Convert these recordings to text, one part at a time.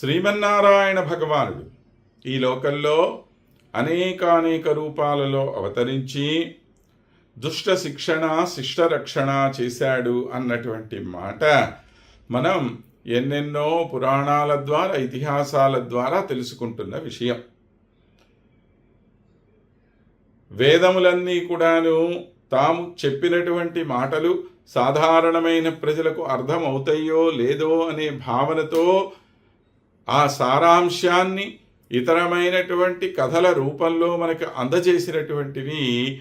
శ్రీమన్నారాయణ భగవానుడు ఈ లోకంలో అనేకానేక రూపాలలో అవతరించి దుష్ట శిక్షణ శిష్ట రక్షణ చేశాడు అన్నటువంటి మాట మనం ఎన్నెన్నో పురాణాల ద్వారా ఇతిహాసాల ద్వారా తెలుసుకుంటున్న విషయం. వేదములన్నీ కూడాను తాము చెప్పినటువంటి మాటలు సాధారణమైన ప్రజలకు అర్థమవుతాయో లేదో అనే భావనతో ఆ సారాంశాన్ని ఇతరమైనటువంటి కథల రూపంలో మనకు అందజేసినటువంటివి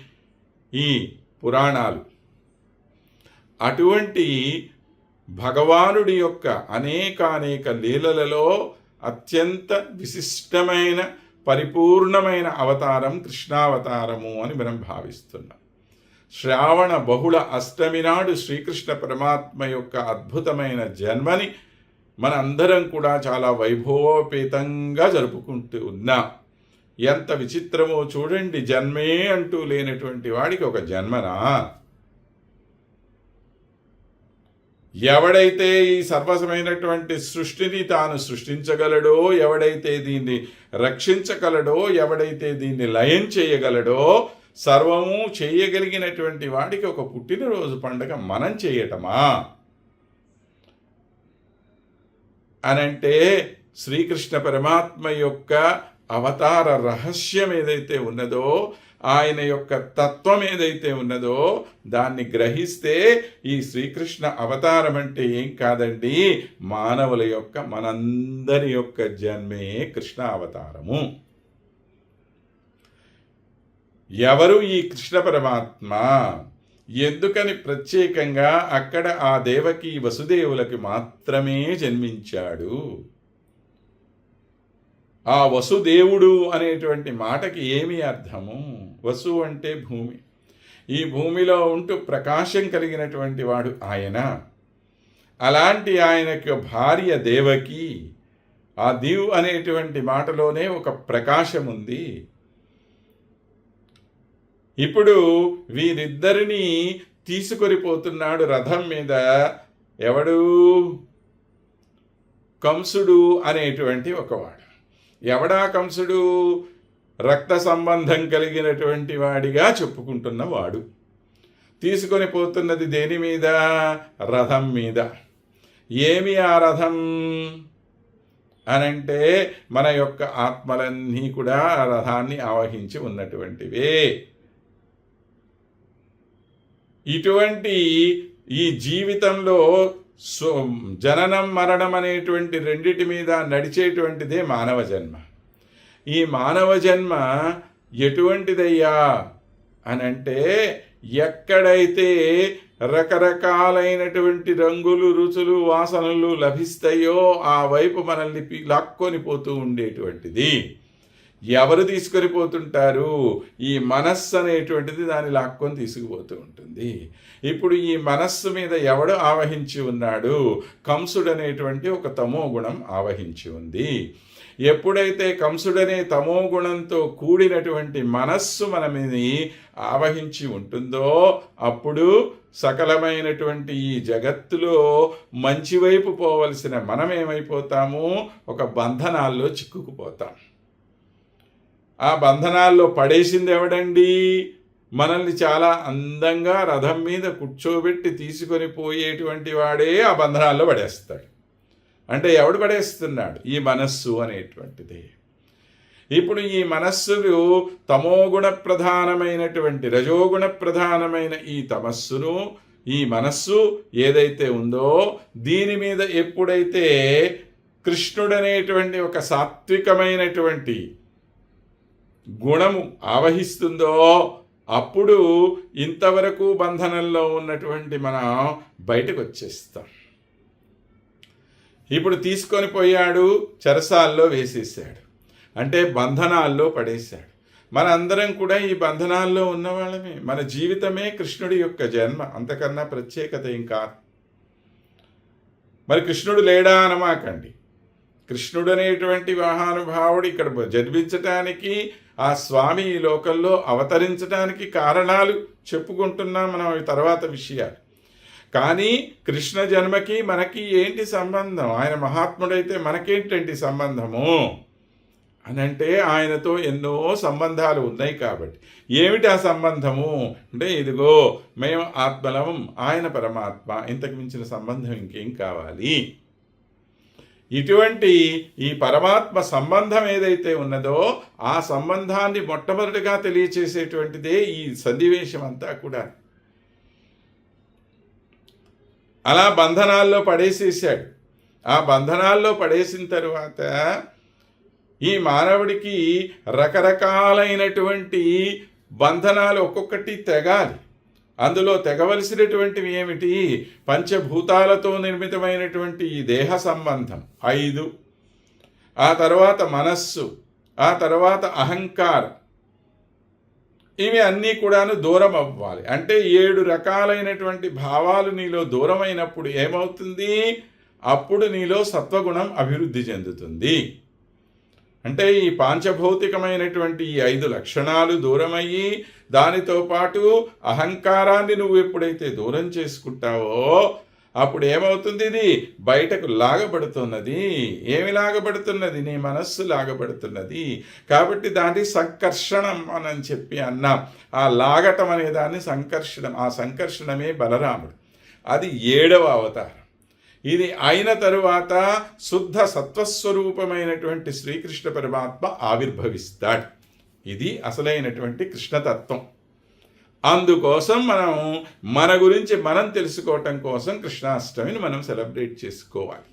ఈ పురాణాలు. అటువంటి భగవానుడి యొక్క అనేకానేక లీలలలో అత్యంత విశిష్టమైన పరిపూర్ణమైన అవతారం కృష్ణావతారము అని మనం భావిస్తున్నాం. శ్రావణ బహుళ అష్టమి నాడు శ్రీకృష్ణ పరమాత్మ యొక్క అద్భుతమైన జన్మని మన అందరం కూడా చాలా వైభవోపేతంగా జరుపుకుంటూ ఉన్నాం. ఎంత విచిత్రమో చూడండి జన్మే అంటూ లేనటువంటి వాడికి ఒక జన్మనా? ఎవడైతే ఈ సర్వసమైనటువంటి సృష్టిని తాను సృష్టించగలడో ఎవడైతే దీన్ని రక్షించగలడో ఎవడైతే దీన్ని లయం చేయగలడో సర్వము చేయగలిగినటువంటి వాడికి ఒక పుట్టినరోజు పండగ మనం చేయటమా? అనంటే శ్రీకృష్ణ పరమాత్మ యొక్క అవతార రహస్యం ఏదైతే ఉన్నదో ఆయన యొక్క తత్వం ఏదైతే ఉన్నదో దాన్ని గ్రహిస్తే ఈ శ్రీకృష్ణ అవతారం అంటే ఏం కాదండి? మానవుల యొక్క మనందరి యొక్క జన్మే కృష్ణ అవతారము. ఎవరు ఈ కృష్ణ పరమాత్మ? ఎందుకని ప్రత్యేకంగా అక్కడ ఆ దేవకి వసుదేవులకి మాత్రమే జన్మించాడు? ఆ వసుదేవుడు అనేటువంటి మాటకి ఏమి అర్థము? వసు అంటే భూమి. ఈ భూమిలో ఉంటూ ప్రకాశం కలిగినటువంటి వాడు ఆయన. అలాంటి ఆయనకు భార్య దేవకి. ఆ దీవ్ అనేటువంటి మాటలోనే ఒక ప్రకాశం ఉంది. ఇప్పుడు వీరిద్దరినీ తీసుకొని పోతున్నాడు రథం మీద ఎవడు? కంసుడు అనేటువంటి ఒకవాడు. ఎవడా కంసుడు? రక్త సంబంధం కలిగినటువంటి వాడిగా చెప్పుకుంటున్న వాడు. తీసుకొని పోతున్నది దేని మీద? రథం మీద. ఏమి ఆ రథం? అనంటే మన యొక్క ఆత్మలన్నీ కూడా ఆ రథాన్ని ఆవహించి ఉన్నటువంటివే. ఇటువంటి ఈ జీవితంలో సో జననం మరణం అనేటువంటి రెండిటి మీద నడిచేటువంటిదే మానవ జన్మ. ఈ మానవ జన్మ ఎటువంటిదయ్యా అని అంటే ఎక్కడైతే రకరకాలైనటువంటి రంగులు రుచులు వాసనలు లభిస్తాయో ఆ వైపు మనల్ని పి- లాక్కొని పోతూ ఉండేటువంటిది. ఎవరు తీసుకొని పోతుంటారు ఈ మనస్సు అనేటువంటిది దాన్ని లాక్కొని తీసుకుపోతూ ఉంటుంది. ఇప్పుడు ఈ మనస్సు మీద ఎవడు ఆవహించి ఉన్నాడు? కంసుడు అనేటువంటి ఒక తమో గుణం ఆవహించి ఉంది. ఎప్పుడైతే కంసుడనే తమో గుణంతో కూడినటువంటి మనస్సు మనమిని ఆవహించి ఉంటుందో అప్పుడు సకలమైనటువంటి ఈ జగత్తులో మంచి వైపు పోవలసిన మనం ఏమైపోతాము ఒక బంధనాల్లో చిక్కుకుపోతాం. ఆ బంధనాల్లో పడేసింది ఎవడండి మనల్ని చాలా అందంగా రథం మీద కూర్చోబెట్టి తీసుకొని పోయేటువంటి వాడే ఆ బంధనాల్లో పడేస్తాడు. అంటే ఎవడు పడేస్తున్నాడు? ఈ మనస్సు అనేటువంటిది. ఇప్పుడు ఈ మనస్సులు తమోగుణ ప్రధానమైనటువంటి రజోగుణ ప్రధానమైన ఈ తమస్సును ఈ మనస్సు ఏదైతే ఉందో దీని మీద ఎప్పుడైతే కృష్ణుడనేటువంటి ఒక సాత్వికమైనటువంటి గుణము ఆవహిస్తుందో అప్పుడు ఇంతవరకు బంధనంలో ఉన్నటువంటి మనం బయటకు వచ్చేస్తాం ఇప్పుడు తీసుకొని పోయాడు చెరసాల్లో వేసేసాడు. అంటే బంధనాల్లో పడేశాడు. మనందరం కూడా ఈ బంధనాల్లో ఉన్నవాళ్ళమే. మన జీవితమే కృష్ణుడి యొక్క జన్మ. అంతకన్నా ప్రత్యేకత ఇంకా మరి కృష్ణుడు లేడా అనమాకండి. కృష్ణుడు అనేటువంటి మహానుభావుడు ఇక్కడ జన్మించటానికి ఆ స్వామి ఈ లోకంలో అవతరించడానికి కారణాలు చెప్పుకుంటున్నాం మనం అవి తర్వాత విషయాలు. కానీ కృష్ణ జన్మకి మనకి ఏంటి సంబంధం? ఆయన మహాత్ముడైతే మనకేంటంటి సంబంధము? అని అంటే ఆయనతో ఎన్నో సంబంధాలు ఉన్నాయి కాబట్టి. ఏమిటి ఆ సంబంధము? అంటే ఇదిగో మేము ఆత్మలం ఆయన పరమాత్మ. ఇంతకు మించిన సంబంధం ఇంకేం కావాలి? ఇటువంటి ఈ పరమాత్మ సంబంధం ఏదైతే ఉన్నదో ఆ సంబంధాన్ని మొట్టమొదటిగా తెలియచేసేటువంటిదే ఈ సన్నివేశం అంతా కూడా. అలా బంధనాల్లో పడేసేసాడు ఆ బంధనాల్లో పడేసిన తరువాత ఈ మానవుడికి రకరకాలైనటువంటి బంధనాలు ఒక్కొక్కటి తెగాలి. అందులో తెగవలసినటువంటివి ఏమిటి? పంచభూతాలతో నిర్మితమైనటువంటి ఈ దేహ సంబంధం. ఐదు. ఆ తర్వాత మనస్సు ఆ తర్వాత అహంకారం. ఇవి అన్నీ కూడాను దూరం అవ్వాలి. అంటే ఏడు రకాలైనటువంటి భావాలు నీలో దూరమైనప్పుడు ఏమవుతుంది? అప్పుడు నీలో సత్వగుణం అభివృద్ధి చెందుతుంది. అంటే ఈ పాంచభౌతికమైనటువంటి ఈ ఐదు లక్షణాలు దూరమయ్యి దానితో పాటు అహంకారాన్ని నువ్వు ఎప్పుడైతే దూరం చేసుకుంటావో అప్పుడు ఏమవుతుంది ఇది? బయటకు లాగబడుతున్నది. ఏమి లాగబడుతున్నది? నీ మనస్సు లాగబడుతున్నది. కాబట్టి దాన్ని సంకర్షణం అని చెప్పి అన్నాం ఆ లాగటం అనే దాన్ని సంకర్షణం ఆ సంకర్షణమే బలరాముడు. అది ఏడవ అవతారం. ఇది అయిన తరువాత శుద్ధ సత్వస్వరూపమైనటువంటి శ్రీకృష్ణ పరమాత్మ ఆవిర్భవిస్తాడు. ఇది అసలైనటువంటి కృష్ణతత్వం. అందుకోసం మనం మన గురించి మనం తెలుసుకోవటం కోసం కృష్ణాష్టమిని మనం సెలబ్రేట్ చేసుకోవాలి.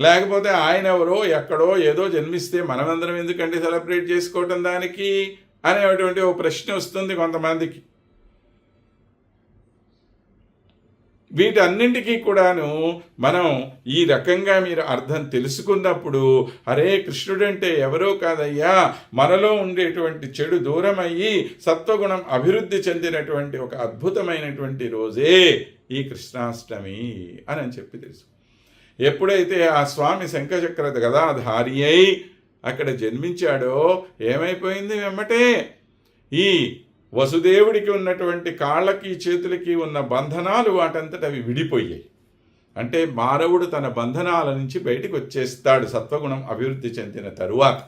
లేకపోతే ఆయన ఎవరో ఎక్కడో ఏదో జన్మిస్తే మనమందరం ఎందుకంటే సెలబ్రేట్ చేసుకోవటం దానికి అనేటువంటి ఓ ప్రశ్న వస్తుంది కొంతమందికి. వీటన్నింటికీ కూడాను మనం ఈ రకంగా మీరు అర్థం తెలుసుకున్నప్పుడు అరే కృష్ణుడంటే ఎవరో కాదయ్యా మనలో ఉండేటువంటి చెడు దూరం అయ్యి సత్వగుణం అభివృద్ధి చెందినటువంటి ఒక అద్భుతమైనటువంటి రోజే ఈ కృష్ణాష్టమి అని అని చెప్పి తెలుసు. ఎప్పుడైతే ఆ స్వామి శంఖచక్ర గదాధారి అయి అక్కడ జన్మించాడో ఏమైపోయింది వెమ్మటే ఈ వసుదేవుడికి ఉన్నటువంటి కాళ్ళకి చేతులకి ఉన్న బంధనాలు వాటంతట అవి విడిపోయాయి. అంటే మానవుడు తన బంధనాల నుంచి బయటికి వచ్చేస్తాడు సత్వగుణం అభివృద్ధి చెందిన తరువాత.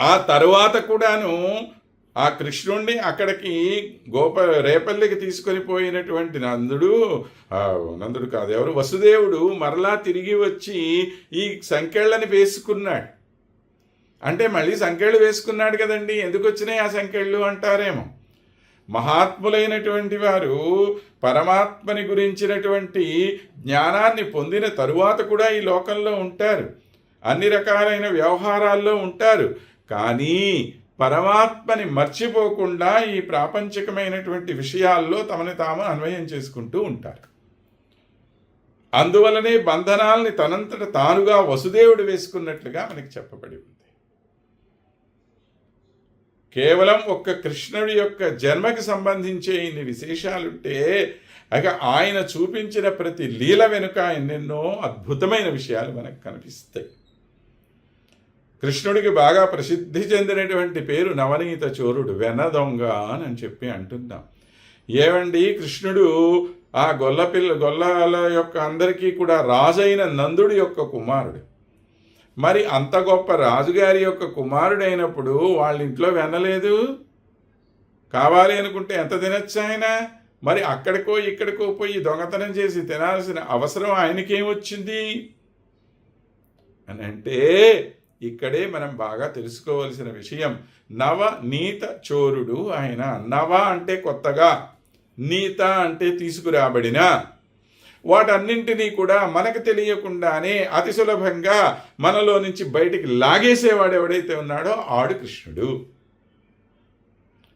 ఆ తరువాత కూడాను ఆ కృష్ణుణ్ణి అక్కడికి గోప రేపల్లికి తీసుకొని పోయినటువంటి నందుడు నందుడు కాదు ఎవరు? వసుదేవుడు మరలా తిరిగి వచ్చి ఈ సంకెళ్ళని వేసుకున్నాడు. అంటే మళ్ళీ సంఖ్యలు వేసుకున్నాడు కదండి. ఎందుకు వచ్చినాయి ఆ సంఖ్యలు అంటారేమో. మహాత్ములైనటువంటి వారు పరమాత్మని గురించినటువంటి జ్ఞానాన్ని పొందిన తరువాత కూడా ఈ లోకంలో ఉంటారు. అన్ని రకాలైన వ్యవహారాల్లో ఉంటారు. కానీ పరమాత్మని మర్చిపోకుండా ఈ ప్రాపంచికమైనటువంటి విషయాల్లో తమని తాము అన్వయం చేసుకుంటూ ఉంటారు. అందువలనే బంధనాల్ని తనంతట తానుగా వసుదేవుడు వేసుకున్నట్లుగా మనకి చెప్పబడి ఉంది. కేవలం ఒక్క కృష్ణుడి యొక్క జన్మకి సంబంధించే ఇన్ని విశేషాలుంటే అక ఆయన చూపించిన ప్రతి లీల వెనుక ఎన్నెన్నో అద్భుతమైన విషయాలు మనకు కనిపిస్తాయి. కృష్ణుడికి బాగా ప్రసిద్ధి చెందినటువంటి పేరు నవనీత చోరుడు వెనదొంగ అని చెప్పి అంటున్నాం. ఏమండి కృష్ణుడు ఆ గొల్లపిల్ల గొల్లల యొక్క అందరికీ కూడా రాజైన నందుడి యొక్క కుమారుడు. మరి అంత గొప్ప రాజుగారి యొక్క కుమారుడైనప్పుడు వాళ్ళ ఇంట్లో వెనలేదు? కావాలి అనుకుంటే ఎంత తినచ్చు ఆయన? మరి అక్కడికో ఇక్కడికో పోయి దొంగతనం చేసి తినాల్సిన అవసరం ఆయనకేమొచ్చింది అని అంటే ఇక్కడే మనం బాగా తెలుసుకోవలసిన విషయం నవ నీత చోరుడు ఆయన. నవ అంటే కొత్తగా నీత అంటే తీసుకురాబడిన. వాటన్నింటినీ కూడా మనకు తెలియకుండానే అతి సులభంగా మనలో నుంచి బయటికి లాగేసేవాడు ఎవడైతే ఉన్నాడో ఆడు కృష్ణుడు.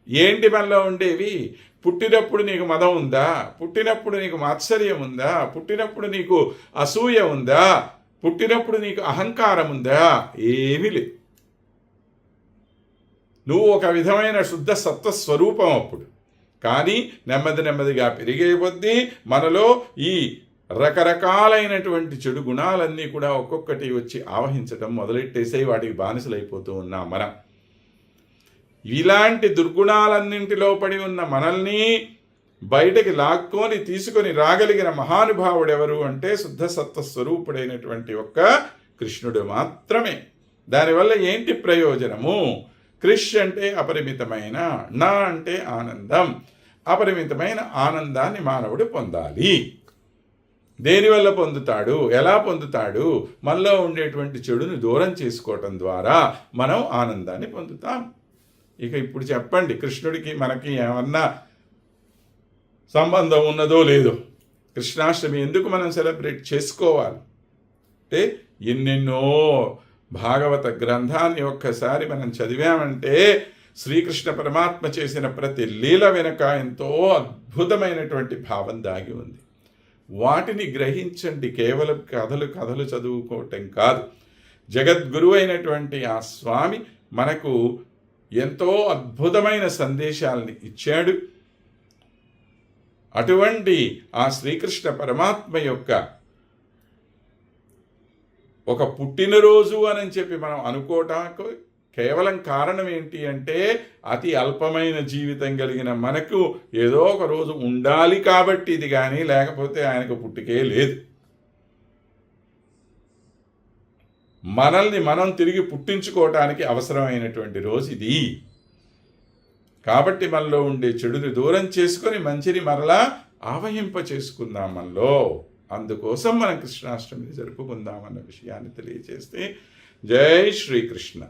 ఏంటి మనలో ఉండేవి? పుట్టినప్పుడు నీకు మదం ఉందా? పుట్టినప్పుడు నీకు మాత్సర్యం ఉందా? పుట్టినప్పుడు నీకు అసూయ ఉందా? పుట్టినప్పుడు నీకు అహంకారం ఉందా? ఏమీ లేదు. నువ్వు ఒక విధమైన శుద్ధ సత్వస్వరూపం అప్పుడు. కానీ నెమ్మది నెమ్మదిగా పెరిగే కొద్దీ మనలో ఈ రకరకాలైనటువంటి చెడు గుణాలన్నీ కూడా ఒక్కొక్కటి వచ్చి ఆవహించడం మొదలెట్టేసే వాటికి బానిసలైపోతూ ఉన్నాం మనం. ఇలాంటి దుర్గుణాలన్నింటిలో పడి ఉన్న మనల్ని బయటకి లాక్కొని తీసుకొని రాగలిగిన మహానుభావుడు ఎవరు అంటే శుద్ధ సత్వ స్వరూపుడైనటువంటి ఒక్క కృష్ణుడు మాత్రమే. దానివల్ల ఏంటి ప్రయోజనము? క్రిష్ అంటే అపరిమితమైన నా అంటే ఆనందం. అపరిమితమైన ఆనందాన్ని మానవుడు పొందాలి. దేనివల్ల పొందుతాడు? ఎలా పొందుతాడు? మనలో ఉండేటువంటి చెడుని దూరం చేసుకోవటం ద్వారా మనం ఆనందాన్ని పొందుతాం. ఇక ఇప్పుడు చెప్పండి కృష్ణుడికి మనకి ఏమన్నా సంబంధం ఉన్నదో లేదో? కృష్ణాష్టమి ఎందుకు మనం సెలబ్రేట్ చేసుకోవాలి? అంటే ఎన్నెన్నో భాగవత గ్రంథాన్ని ఒక్కసారి మనం చదివామంటే శ్రీకృష్ణ పరమాత్మ చేసిన ప్రతి లీల వెనుక ఎంతో అద్భుతమైనటువంటి భావం దాగి ఉంది. వాటిని గ్రహించండి. కేవలం కథలు కథలు చదువుకోవటం కాదు. జగద్గురు అయినటువంటి ఆ స్వామి మనకు ఎంతో అద్భుతమైన సందేశాలని ఇచ్చాడు. అటువంటి ఆ శ్రీకృష్ణ పరమాత్మ యొక్క ఒక పుట్టినరోజు అని చెప్పి మనం అనుకోవటానికి కేవలం కారణం ఏంటి అంటే అతి అల్పమైన జీవితం కలిగిన మనకు ఏదో ఒక రోజు ఉండాలి కాబట్టి ఇది కానీ లేకపోతే ఆయనకు పుట్టికే లేదు. మనల్ని మనం తిరిగి పుట్టించుకోవటానికి అవసరమైనటువంటి రోజు ఇది. కాబట్టి మనలో ఉండే చెడుని దూరం చేసుకొని మంచిని మరలా ఆవహింప చేసుకుందాం మనలో. అందుకోసం మనం కృష్ణాష్టమిని జరుపుకుందామన్న విషయాన్ని తెలియజేస్తే జై శ్రీకృష్ణ.